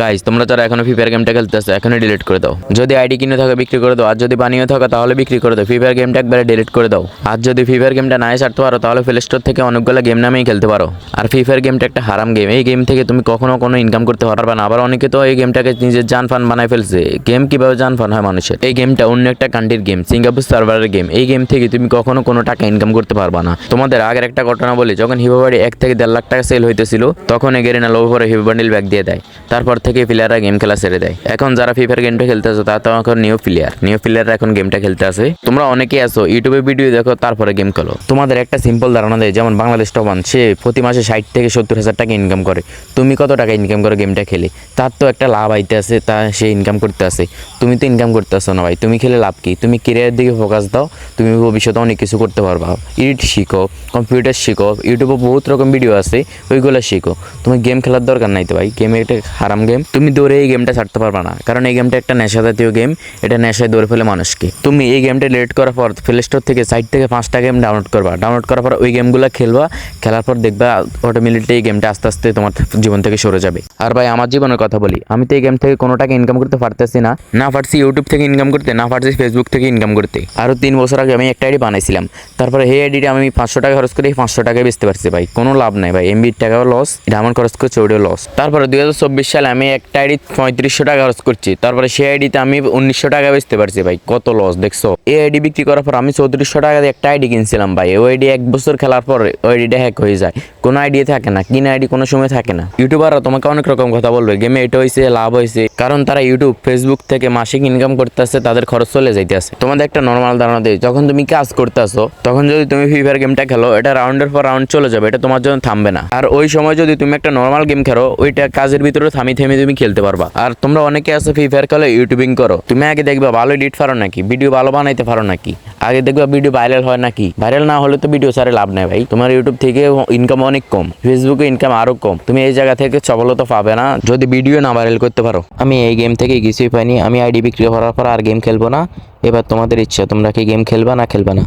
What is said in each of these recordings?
Guys তোমরা যারা এখনও ফ্রি ফায়ার গেমটা খেলতেছো এখনই ডিলিট করে দাও। যদি আইডি কিনে থাকো, বিক্রি করে দাও। আর যদি বানিয়ে থাকো, তাহলে বিক্রি করে দাও। ফ্রি ফায়ার গেমটা একবারে ডিলিট করে দাও। আর যদি ফ্রি ফায়ার গেমটা নাই ছাড়তে পারো, তাহলে প্লে স্টোর থেকে অনেকগুলো গেম নামেই খেলতে পারো। আর ফ্রি ফায়ার গেমটা একটা হারাম গেম এই গেম থেকে তুমি কখনো কোনো ইনকাম করতে পারবে না। আবার অনেকে তো এই গেমটাকে নিজের জান ফান বানায় ফেলছে। গেম কীভাবে জান ফান হয় মানুষের? এই গেমটা অন্য একটা কান্ট্রির গেম সিঙ্গাপুর সার্ভারের গেম এই গেম থেকে তুমি কখনো কোনো টাকা ইনকাম করতে পারবা না। তোমাদের আগের একটা ঘটনা বলি, যখন হিবোবাড়ি এক থেকে দেড় লাখ টাকা সেল হইতেছিল, তখন এগেরিনা লোভ করে হিবো ব্যাগ দিয়ে দেয়। তারপর থেকে প্লেয়াররা গেম খেলা ছেড়ে দেয়। এখন যারা ফ্রি ফায়ার গেমটা খেলতে আসো তারা তো এখন নিউ প্লেয়ার নিউ প্লেয়াররা এখন গেমটা খেলতে আসে তোমরা অনেকেই আছো ইউটিউবে ভিডিও দেখো, তারপরে গেম খেলো। তোমাদের একটা সিম্পল ধারণা দেয় যেমন বাংলাদেশ টপান সে প্রতি মাসে ষাট থেকে সত্তর হাজার টাকা ইনকাম করে। তুমি কত টাকা ইনকাম করো গেমটা খেলে? তার তো একটা লাভ আইতে আছে, তা সে ইনকাম করতে আসে তুমি তো ইনকাম করতে আসো না ভাই, তুমি খেলে লাভ কি? তুমি কেরিয়ারের দিকে ফোকাস দাও, তুমি ভবিষ্যতে অনেক কিছু করতে পারবা। এডিট শিখো কম্পিউটার শিখো ইউটিউবে বহুত রকম ভিডিও আছে, ওইগুলো শিখো। তুমি গেম খেলার দরকার নাই তো ভাই গেম একটা হারাম গেম তুমি দৌড়ে এই গেমটা ছাড়তে পারবা না। কারণ এই গেমটা একটা নেশা জাতীয় গেম এটা নেশায় দৌড়ে ফেলে মানুষকে তুমি এই গেমটা লেট করার পর প্লে স্টোর থেকে সাইট থেকে পাঁচটা গেম ডাউনলোড করবা। ডাউনলোড করার পর ওই গেমগুলো খেলবা, খেলার পর দেখবা অটোমেটিকলি এই গেমটা আস্তে আস্তে তোমার জীবন থেকে সরে যাবে। আর ভাই, আমার জীবনের কথা বলি, আমি তো এই গেম থেকে কোনো টাকা ইনকাম করতে পারতেছি না। না পারছি ইউটিউব থেকে ইনকাম করতে, না পারছি ফেসবুক থেকে ইনকাম করতে। আরও তিন বছর আগে আমি একটা আইডি বানাইছিলাম। তারপরে এই আইডিটা আমি পাঁচশো টাকা খরচ করে এই পাঁচশো টাকায় বেচতে পারছি ভাই। কোনো লাভ নাই ভাই এমবির টাকাও লস আমার খরচ করছে, ওটাও লস তারপরে চব্বিশ সালে আমি একটা আইডি পঁয়ত্রিশশো টাকা খরচ করছি। তারপরে সেই আইডিতে আমি উনিশশো টাকা বেচতে পারছি ভাই। কত লস দেখছ? এই আইডি বিক্রি করার পর আমি চৌত্রিশশো টাকা দিয়ে একটা আইডি কিনছিলাম ভাই। ওই আইডি এক বছর খেলার পর ওই আইডিটা হ্যাক হয়ে যায়। কোনো আইডিয়া থাকে না, কিনা আইডি কোনো সময় থাকে না। ইউটিউবাররা তোমাকে অনেক রকম কথা বলবে। গেমে এটা হয়েছে, লাভ হয়েছে। কারণ তারা ইউটিউব ফেসবুক থেকে মাসিক ইনকাম করতে আসছে তাদের খরচ চলে যাইতে আছে তোমাদের একটা নর্মাল ধারণা দেয় যখন তুমি কাজ করতে আসো তখন যদি তুমি ফ্রি ফায়ার গেমটা খেলো, এটা রাউন্ডের পর রাউন্ড চলে যাবে, এটা তোমার জন্য থামবে না। আর ওই সময় যদি তুমি একটা নর্মাল গেম খেলো, ওইটা কাজের ভিতরে থামি থেমে তুমি খেলতে পারবা। আর তোমরা অনেকে আছে ফ্রি ফায়ার খেলো ইউটিউবিং করো। তুমি আগে দেখবা, ভালো এডিট পারো নাকি? ভিডিও ভালো বানাইতে পারো নাকি? আগে দেখবা ভিডিও ভাইরাল হয় নাকি? ভাইরাল না হলে তো ভিডিও ছাড়ে লাভ নাই ভাই। তোমার ইউটিউব থেকে ইনকাম অনেক কম ফেসবুকে ইনকাম আরও কম। তুমি এই জায়গা থেকে সফলতা পাবে না, যদি ভিডিও না ভাইরাল করতে পারো। আমি এই গেম থেকে কিছুই পাইনি। আমি আইডি বিক্রি করার পর আর গেম খেলব না। এবার তোমাদের ইচ্ছা, তোমরা কি গেম খেলবা না খেলবা না।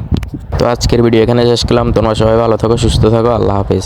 তো আজকের ভিডিও এখানে শেষ করলাম। তোমরা সবাই ভালো থাকো, সুস্থ থাকো। আল্লাহ হাফেজ।